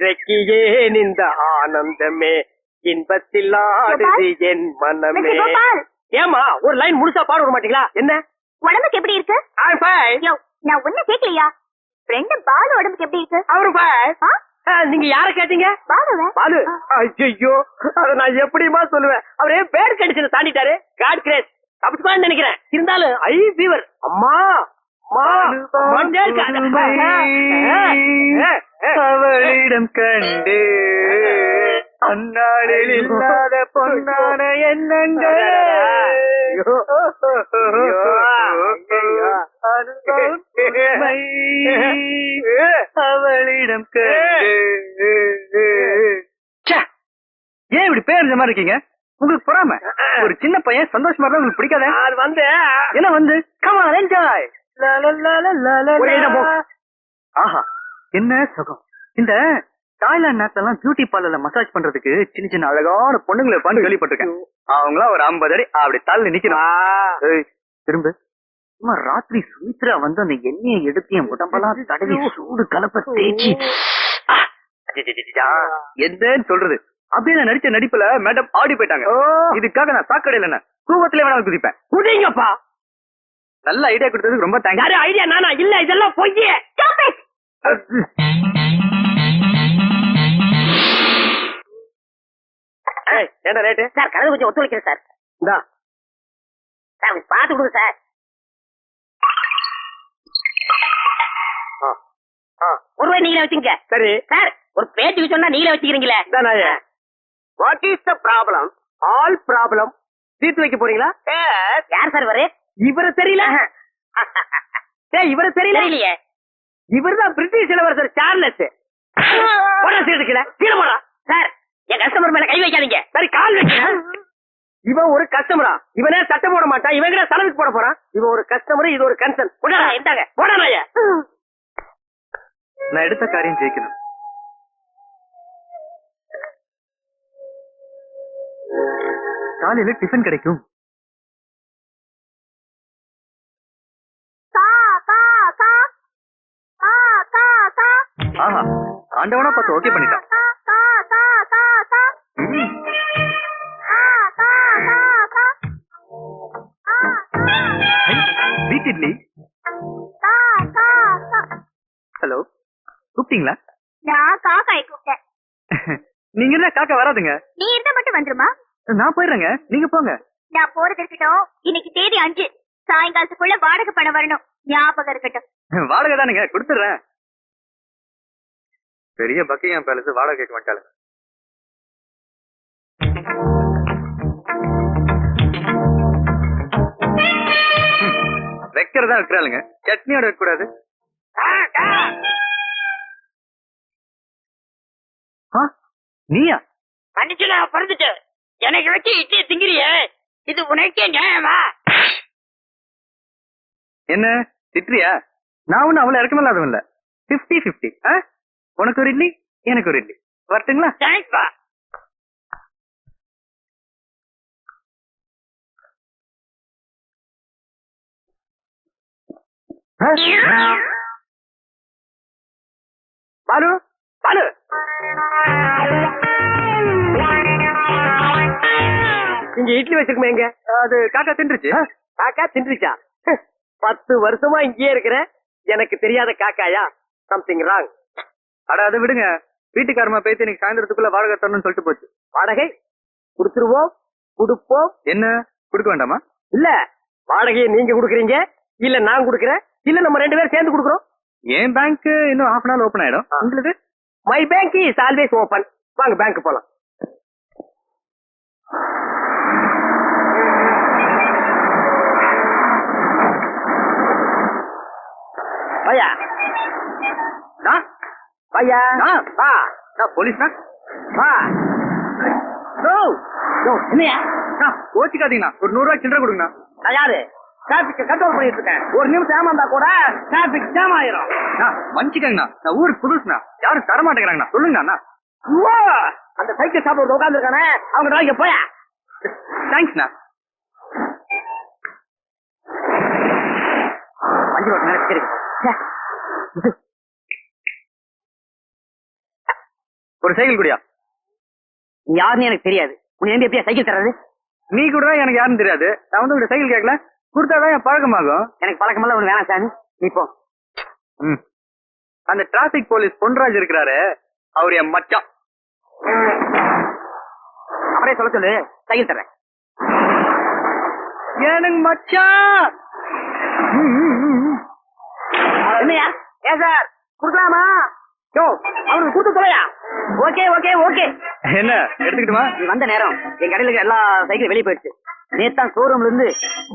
இன்றைக்கு ஏன் இந்த ஆனந்தமே. இன்பத்தில் ஆடுது என் மனமே. ஏமா ஒரு லைன் முழுசா பாட விட மாட்டீங்களா? என்ன? உடம்புக்கு எப்படி இருக்கு? நான் ஒண்ணு கேக்கலையா? ஃப்ரெண்ட் பாலு உடம்புக்கு எப்படி இருக்கு? ஆ, நீங்க யார கேட்டீங்க? பாலு. ஐயோ அத நான் எப்படிமா சொல்லுவேன்? அவரே பேர் கடிச்சு தாண்டிட்டாரு. காட் கிரேஸ் தப்பிச்சுப்பான்னு நினைக்கிறேன். இருந்தாலும் ஐ ஃபீவர் அம்மா அம்மா அவளிடம் கண்டு அந்நாளில் இல்லாத பொன்னான எண்ணங்கள். அவளிடம் கண்டு. ஏன் இப்படி பேர் இந்த மாதிரி இருக்கீங்க? உங்களுக்கு பொறாம. ஒரு சின்ன பையன் சந்தோஷமா இருந்தா உங்களுக்கு பிடிக்காத? அது வந்து. என்ன வந்து? Come on enjoy. ஆஹா. என்ன சுகம்? இந்த தாய்லாந்து நாட்டெல்லாம் பியூட்டி பார்லர்ல மசாஜ் பண்றதுக்கு சின்ன சின்ன அழகான பொண்ணுங்களை உட்காந்து கேள்விப்பட்டிருக்கேன். அவங்களாம் ஒரு ஐம்பது அடி அப்படி தள்ளி நிக்கணும். திரும்ப. சும்மா ராத்திரி சுமித்ரா வந்து அந்த எண்ணெயை எடுத்து என் உடம்பெல்லாம் தடவி சூடு கலப்ப தேய்ச்சி. என்னன்னு சொல்றது. அப்படியே நான் நடிச்ச நடிப்புல மேடம் ஆடி போயிட்டாங்க. இதுக்காக நான் சாக்கடையில என்ன கூவத்திலே வேணாலும் குதிப்பேன். குடிங்கப்பா நல்ல ஐடியா கொடுத்ததுக்கு ரொம்ப தேங்க்ஸ் ஐடியா நானா? இல்ல இதெல்லாம் பொய் என்ன ரேட்டு சார் கதவு கொஞ்சம் ஒத்துழைக்கிறேன் சார். இந்தா. சார் கொஞ்சம் பார்த்து கொடுங்க சார். ஆ. ஆ, ஒரு ரூபாய் நீங்களே வச்சுங்க சரி. சார் ஒரு பேச்சுக்கு சொன்னா நீங்களே வச்சுக்கிறீங்களே. What is the problem all problem தீர்த்து வைக்க போறீங்களா? யார் சார் இவரு? இவரை தெரியல. இவரை தெரியல. இவர் இவர்தான் பிரிட்டிஷ் இளவரசர் சார்லஸ். போடா சீட்டு கீழே போடா. சார் என் கஸ்டமர் மேல கை வைக்காதீங்க. சரி கால் வைக்க இவன் ஒரு கஸ்டமரா இவனே சட்டம் போட மாட்டான். இவன் கிட்ட செலவுக்கு போட போறான்? இவன் ஒரு கஸ்டமர் இது ஒரு கன்சர்ன் போடா இந்தாங்க. போடா நான் எடுத்த காரியம் ஜெயிக்கணும். காலையில டிஃபன் கிடைக்கும். ஆண்டவனா பார்த்து ஓகே பண்ணிட்டான். வீட் இட்லி. ஹலோ கூப்பிட்டீங்களா? நான் காக்காய் கூப்பிட்டேன். நீங்க என்ன காக்கா வராதுங்க? நீ இருந்தா மட்டும் வந்துருமா? நான் போயிடுறேங்க. நீங்க போங்க. நான் போறது இருக்கட்டும். இன்னைக்கு தேதி அஞ்சு. சாயங்காலத்துக்குள்ள வாடகை பணம் வரணும். ஞாபகம் இருக்கட்டும். வாடகை தானுங்க. கொடுத்துடுறேன். பெரிய பக்கியம் பேலஸ் வாடகை கேட்க மாட்டாளுங்க. வைக்கிறதா வைக்கிறாளுங்க. சட்னியோட வைக்க கூடாது ஆ, நீயா? மன்னிச்சுல பிறந்துட்டு. எனக்கு வச்சு இட்லி திங்கிறியே. இது உனக்கே நியாயமா? என்ன திட்டுறியா? நான் ஒன்னும் அவ்வளவு இறக்கமில்லாதவன் இல்ல. பிப்டி பிப்டி உனக்கு ஒரு இட்லி? எனக்கு ஒரு இட்லி. வரட்டுங்களா? தேங்க்ஸ்பா பாலு? பாலு? இங்க இட்லி வச்சிருக்கமே எங்க? அது காக்கா தின்றுச்சு. காக்கா தின்றுச்சா? பத்து வருஷமா இங்கேயே இருக்கிறேன் எனக்கு தெரியாத காக்காயா? சம்திங் ராங் அட அதை விடுங்க. வீட்டுக்காரமா பேசி இன்னைக்கு சாயந்தரத்துக்குள்ள வாடகை தரணும்னு சொல்லிட்டு போச்சு. வாடகை கொடுத்துருவோம் கொடுப்போம். என்ன? கொடுக்க வேண்டாமா? இல்ல. வாடகையை நீங்க கொடுக்குறீங்க இல்ல நான் கொடுக்குறேன் இல்ல நம்ம ரெண்டு பேரும் சேர்ந்து கொடுக்குறோம். என் பேங்க் இன்னும் ஹாஃப் அன் ஹவர் ஓபன் ஆயிடும்? உங்களுக்கு my bank is always open வாங்க பேங்க் போலாம். பையா பையா? நான்? வா நான் போலீஸ்னா வா நோ நோ என்னையா? நான் கோச்சிக்காதீங்கண்ணா. ஒரு நூறு ரூபாய் சில்லறை கொடுங்கண்ணா. நான் யாரு? டிராபிக் கண்ட்ரோல் பண்ணிட்டு இருக்கேன் ஒரு நிமிஷம் ஏமாந்தா கூட டிராபிக் ஜாம் ஆயிரும். நான் மன்னிச்சுக்கங்கண்ணா நான் ஊருக்கு புதுசுண்ணா. யாரும் தர மாட்டேங்கிறாங்கண்ணா. சொல்லுங்கண்ணா. ஐயோ, அந்த சைக்கிள் ஷாப் ஒரு அவங்க நாளைக்கு போயா? தேங்க்ஸ்ண்ணா அஞ்சு சரி. ஒரு சைக்கிள் குடியா? நீ யாருன்னு எனக்கு தெரியாது. உன்னை எந்த எப்படியா சைக்கிள் தர்றது? நீ கூட எனக்கு யாருன்னு தெரியாது. நான் வந்து உங்க சைக்கிள் கேட்கல கொடுத்தாதான் என் பழக்கமாகும். எனக்கு பழக்கமெல்லாம் ஒண்ணு வேணாம் சாமி. நீ போ. ம். அந்த டிராபிக் போலீஸ் பொன்ராஜ் இருக்கிறாரு. அவர் என் மச்சான் அவரே சொல்ல சொல்லு. சைக்கிள் தர்றேன். எனக்கு மச்சான் என்னையா ஏ சார்? குடுக்கலாமா? யோ அவனுக்கு கொடுத்து தொலையா? Okay okay okay. என்ன எடுத்துக்கிட்டுமா? நீ வந்த நேரம் என் கடையில இருக்க எல்லா சைக்கிளும் வெளியே போயிடுச்சு. நேத்தான் ஷோரூம்ல இருந்து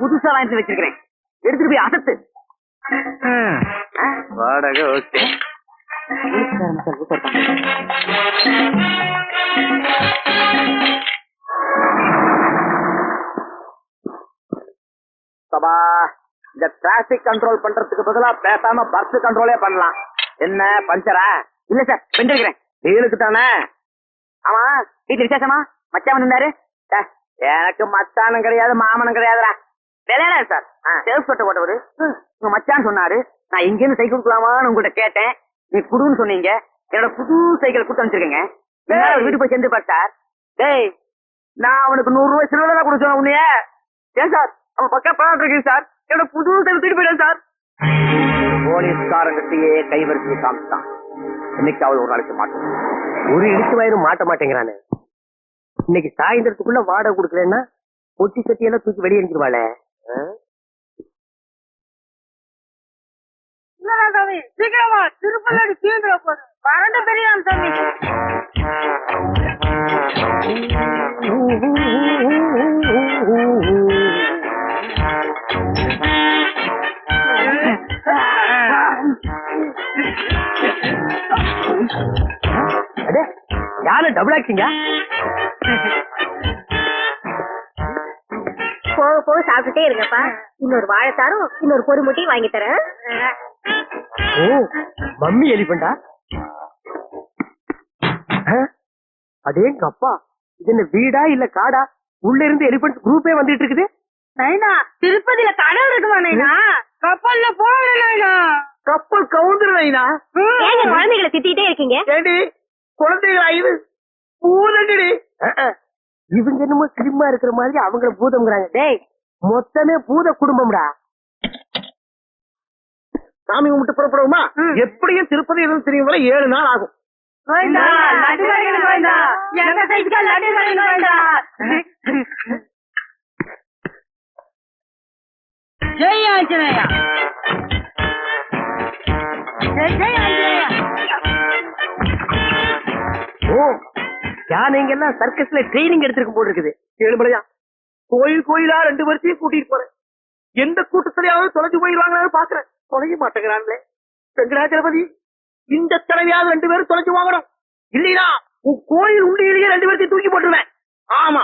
புதுசா வாங்கிட்டு வச்சிருக்கிறேன். எடுத்துட்டு போய் அசத்து. ஆ? வாடகை ஓகே. சபா இந்த டிராபிக் கண்ட்ரோல் பண்றதுக்கு பதிலா பேசாம பஸ் கண்ட்ரோலே பண்ணலாம். என்ன பஞ்சரா? இல்ல சார் வெண்டிருக்கிறேன் வெயிலுக்கு தானே? ஆமா வீட்டுல விசேஷமா? மச்சான் இருந்தாரு எனக்கு மச்சானும் கிடையாது மாமனும் கிடையாதுடா. விளையாட சார்? சேல்ஸ் பட்ட போட்டவரு உங்க மச்சான் சொன்னாரு நான் இங்க இருந்து சைக்கிள் கொடுக்கலாமான்னு உங்கள்கிட்ட கேட்டேன். நீ குடுன்னு சொன்னீங்க. என்னோட புது சைக்கிள் கொடுத்து அனுப்பிச்சிருக்கேங்க. வீட்டு போய் சேர்ந்து பாரு சார். டேய் நான் அவனுக்கு நூறு ரூபாய் சில்லறை தான் கொடுத்தேன் உன்னைய. ஏன் சார்? அவன் பக்கா பணம் இருக்கு சார். என்னோட புது சைக்கிள் தூக்கிட்டு போயிட்டேன் சார். போலீஸ்காரங்கிட்டயே கைவரிசையை காமிச்சான். இன்னைக்கு அவள் ஒரு நாளைக்கு மாட்டோம். ஒரு இடிச்சு வயிறு மாட்ட மாட்டேங்கிறானே. இன்னைக்கு சாயந்தரத்துக்குள்ள வாடகை கொடுக்கலன்னா பொட்டி சட்டியெல்லாம் தூக்கி வெளியே அனுப்பிடுவாளே சீக்கிரமா திருப்பதி தீர்ந்துட போகுது மறந்து தெரியாம சாமி ஆக்டிங்க போக போக சாப்பிட்டுட்டே இருங்கப்பா. இன்னொரு வாழைத்தாரும் இன்னொரு பொறுமுட்டையும் வாங்கி தரேன். ஓ மம்மி எலிபண்டா அடேங்க அப்பா? இது என்ன வீடா இல்ல காடா? உள்ள இருந்து எலிபண்ட் குரூப்பே வந்துட்டு இருக்குது? நைனா திருப்பதியில கடல் இருக்குமா நைனா? கப்பல்ல போகல நைனா. கப்பல் கவுந்துருவைனா ஏங்க குழந்தைகளை திட்டிட்டே இருக்கீங்க? ஏடி குழந்தைகளா இது பூதங்கடி. இவங்க என்னமோ கிளிமா இருக்கிற மாதிரி அவங்கள பூதம்ங்கிறாங்க. டேய் மொத்தமே பூத குடும்பம்டா. சாமி கும்பிட்டு புறப்படுவோமா? எப்படியும் திருப்பதி எதுவும் தெரியும் போல ஏழு நாள் ஆகும். ஜெய் ஆஞ்சநேயா. ஜெய் ஆஞ்சநேயா. ஓ யானைங்க எல்லாம் சர்க்கஸ்ல ட்ரைனிங் எடுத்திருக்கும் போல இருக்குது. ஏழுமலையா கோயில் கோயிலா? ரெண்டு வருஷத்தையும் கூட்டிட்டு போறேன். எந்த கூட்டத்திலேயாவது தொலைஞ்சு போயிருவாங்களான்னு பாக்குறேன் தொலைய மாட்டேங்கிறாங்களே. வெங்கடாச்சலபதி இந்த தடவையாவது ரெண்டு பேரும் தொலைஞ்சு வாங்கணும் இல்லையா உன் கோயில் உண்டியிலேயே ரெண்டு பேர்த்தையும் தூக்கி போட்டுருவேன். ஆமா.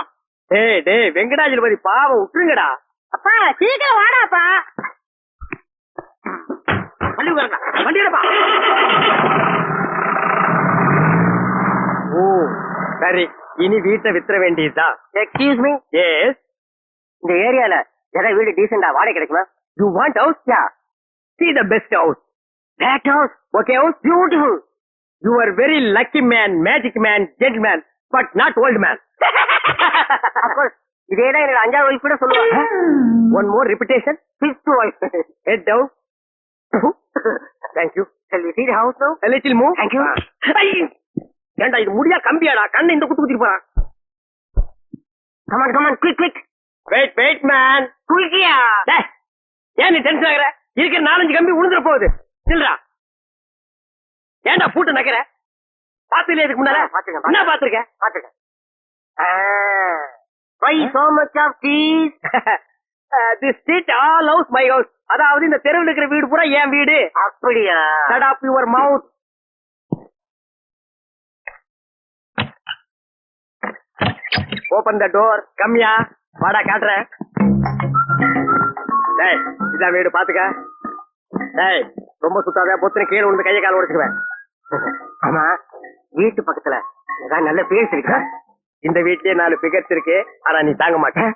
டேய் டேய் வெங்கடாச்சலபதி பாவம் விட்டுருங்கடா. அப்பா சீக்கிரம் வாடாப்பா. வண்டி உட்காருங்க வண்டியிடப்பா ஓ. சரி இனி வீட்டை வித்துற வேண்டியதுதான். எக்ஸ்கியூஸ் மீ எஸ் இந்த ஏரியால ஏதாவது வீடு டீசெண்டா வாடகை கிடைக்குமா? You want house yeah see the best house that house okay house beautiful you are very lucky man magic man gent man but not old man இதேதான் என்னோட அஞ்சாவது ஒய்ஃப் கூட சொல்லுவாங்க one more repetition fifth wife head down thank you shall we see the house now? A little more. Thank you. ஏண்டா இது முடியா கம்பியாடா? கண்ணை இந்த குத்து குத்திட்டு போறான் come on come on quick quick wait wait man குயிக்கியா டேய் ஏன் நீ டென்ஷன் ஆகுற? இருக்கிற நாலஞ்சு கம்பி உழுந்துற போகுது. சில்றா ஏன்டா பூட்டு நக்கற பாத்துல இதுக்கு முன்னால? என்ன பாத்துருக்க பாத்துருக்க why so much of these this street all house my house அதாவது இந்த தெருவில் இருக்கிற வீடு பூரா என் வீடு. அப்படியா? Shut up your mouth open the door கம்மியா வாடா காட்டுறேன். டேய் இதான் வீடு பாத்துக்க. டேய் ரொம்ப சுத்தாத பொத்துன கீழே விழுந்து கையை கால உடைச்சுக்குவேன். ஆமா வீட்டு பக்கத்துல ஏதாவது நல்ல பேஸ் இருக்கா? இந்த வீட்லயே நாலு பிகர்ஸ் இருக்கு. ஆனா நீ தாங்க மாட்டேன்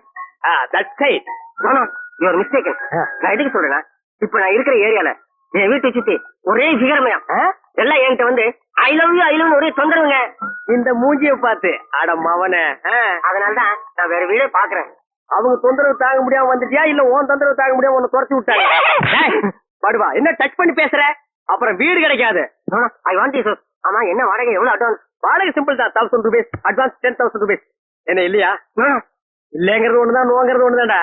தட் சைட் யுவர் மிஸ்டேக்கன் நான் எதுக்கு சொல்றேன் இப்ப நான் இருக்கிற ஏரியால என் வீட்டை சுத்தி ஒரே சிகரமயம் எல்லாம் என்கிட்ட வந்து I love you I love ஒரே தொந்தரவுங்க. இந்த மூஞ்சிய பார்த்து அட மவனே அதனாலதான் நான் வேற வீடே பாக்குறேன் அவங்க தொந்தரவு தாங்க முடியாம வந்துட்டியா? இல்ல உன் தொந்தரவு தாங்க முடியாம உன்னை துரத்தி விட்டாங்க? படுவா. என்ன டச் பண்ணி பேசுற? அப்புறம் வீடு கிடைக்காது. ஐ வாண்ட் யூ ஆமா என்ன வாடகை? எவ்வளவு அட்வான்ஸ் வாடகை சிம்பிள் தான். Thousand rupees advance ten thousand rupees என்ன இல்லையா? இல்லங்கிறது ஒண்ணுதான் நோங்கிறது ஒண்ணுதான்டா.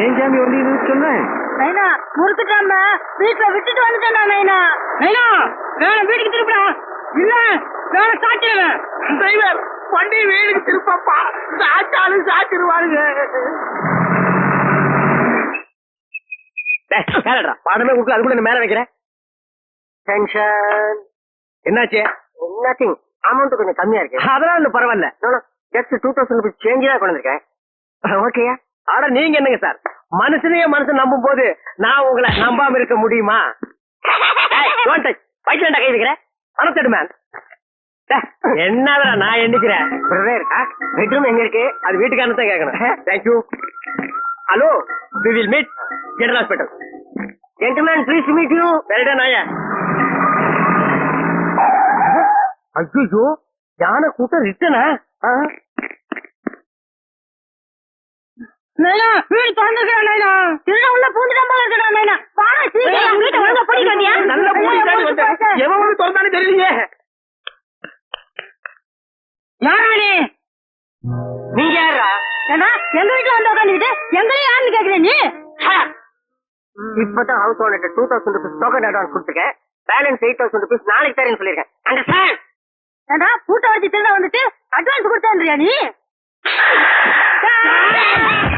ஏன் சாமி வந்து இது சொன்னேன்? நைனா முறுக்குட்டாம வீட்டுல விட்டுட்டு வந்துட்டேன் நைனா நைனா வேற வீட்டுக்கு திருப்பிடா. இல்ல வேற சாச்சிடுவேன் டிரைவர் வண்டி வீட்டுக்கு திருப்பப்பா. சாச்சாலும் சாச்சிருவாருங்க பாடமே கொடுக்கல அதுக்குள்ள என்ன மேல வைக்கிறேன். டென்ஷன் என்னாச்சு? நத்திங் அமௌண்ட் கொஞ்சம் கம்மியா இருக்கு. அதெல்லாம் ஒன்றும் பரவாயில்ல. Just two thousand rupees change தான் கொண்டு வந்திருக்கேன். ஓகேயா ஆட நீங்க என்னங்க சார்? மனுஷனையே மனுஷன் நம்பும் போது நான் உங்களை நம்பாம இருக்க முடியுமா? வயிற்றுல கை வைக்கிறேன் பணத்தெடு மேன் என்னடா நான் எண்ணிக்கிறேன்? பெட்ரூம் எங்க இருக்கு? அது வீட்டுக்கான தான் கேட்கணும் thank you hello we will meet general hospital gentleman please meet you வெரிடா நாயா ஐயோ யானை கூட்டம் ரிட்டனா நைனா வீடு திறந்துருக்கா நைனா திருட உள்ள பூந்துட்டான் போல இருக்கா நைனா வாடா சீக்கிரம் வீட்டை ஒழுங்கா போய் வந்தியா நல்ல வந்து எவன் வந்து திறந்தானே தெரியலையே. யாரா நீ? நீங்க யாரா ஏண்டா எங்க வீட்டுல வந்து உட்காந்துக்கிட்டு எங்களையும் யாருன்னு கேக்குற நீ? இப்பதான் house owner two thousand rupees token advance கொடுத்துருக்கேன். பேலன்ஸ் எயிட் தௌசண்ட் ருபீஸ் நாளைக்கு தரேன்னு சொல்லியிருக்கேன். அண்டர்ஸ்டாண்ட் ஏண்டா பூட்டை வச்சு திருட வந்துட்டு அட்வான்ஸ் கொடுத்தேன்றியா நீ?